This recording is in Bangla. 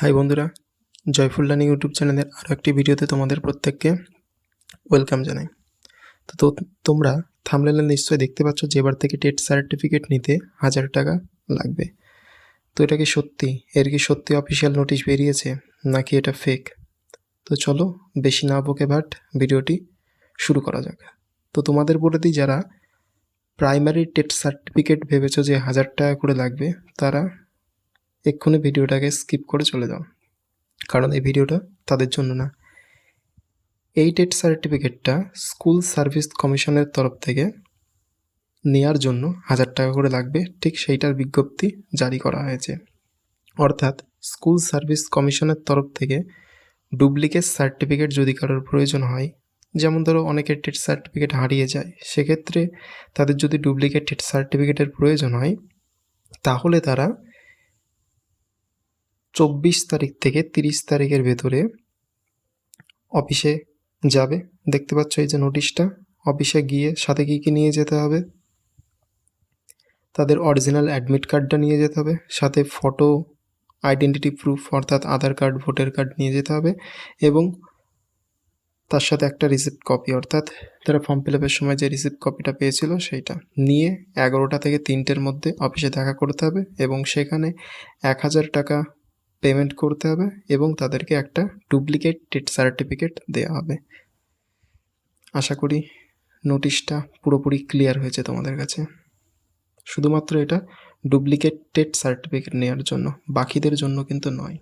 হাই বন্ধুরা জয়ফুল লার্নিং ইউটিউব চ্যানেলের আরও একটি ভিডিওতে তোমাদের প্রত্যেককে ওয়েলকাম জানাই। তো তোমরা থামলেলে নিশ্চয়ই দেখতে পাচ্ছ যে এবার থেকে টেট সার্টিফিকেট নিতে হাজার টাকা লাগবে। তো এটা কি সত্যি? এর কি সত্যি অফিসিয়াল নোটিশ বেরিয়েছে, নাকি এটা ফেক তো চলো বেশি না বকে ভাট ভিডিওটি শুরু করা যাক। তো তোমাদের বলে দিই, যারা প্রাইমারি টেট সার্টিফিকেট ভেবেছো যে হাজার টাকা করে লাগবে, তারা এক্ষুনি ভিডিওটাকে স্কিপ করে চলে যাও। কারণ এই ভিডিওটা তাদের জন্য না। এই টেট সার্টিফিকেটটা স্কুল সার্ভিস কমিশনের তরফ থেকে নেয়ার জন্য হাজার টাকা করে লাগবে। ঠিক সেইটার বিজ্ঞপ্তি জারি করা হয়েছে। অর্থাৎ স্কুল সার্ভিস কমিশনের তরফ থেকে ডুপ্লিকেট সার্টিফিকেট যদি কারোর প্রয়োজন হয়, যেমন ধরো অনেকের টেট সার্টিফিকেট হারিয়ে যায়, সেক্ষেত্রে তাদের যদি ডুপ্লিকেট টেট সার্টিফিকেটের প্রয়োজন হয়, তাহলে তারা চব্বিশ তারিখ থেকে তিরিশ তারিখের ভেতরে অফিসে যাবে। দেখতে পাচ্ছ এই যে নোটিশটা, অফিসে গিয়ে সাথে কী কী নিয়ে যেতে হবে? তাদের অরিজিনাল অ্যাডমিট কার্ডটা নিয়ে যেতে হবে, সাথে ফটো আইডেন্টিটি প্রুফ অর্থাৎ আধার কার্ড ভোটার কার্ড নিয়ে যেতে হবে এবং তার সাথে একটা রিসিপ্ট কপি অর্থাৎ তারা ফর্ম ফিল আপের সময় যে রিসিপ্ট কপিটা পেয়েছিল সেইটা। নিয়ে এগারোটা থেকে তিনটের মধ্যে অফিসে দেখা করতে হবে এবং সেখানে এক হাজার টাকা পেমেন্ট করতে হবে এবং তাদেরকে একটা ডুপ্লিকেট টেট সার্টিফিকেট দেওয়া হবে। আশা করি নোটিশটা পুরোপুরি ক্লিয়ার হয়েছে তোমাদের কাছে। শুধুমাত্র এটা ডুপ্লিকেট টেট সার্টিফিকেট নেওয়ার জন্য, বাকিদের জন্য কিন্তু নয়।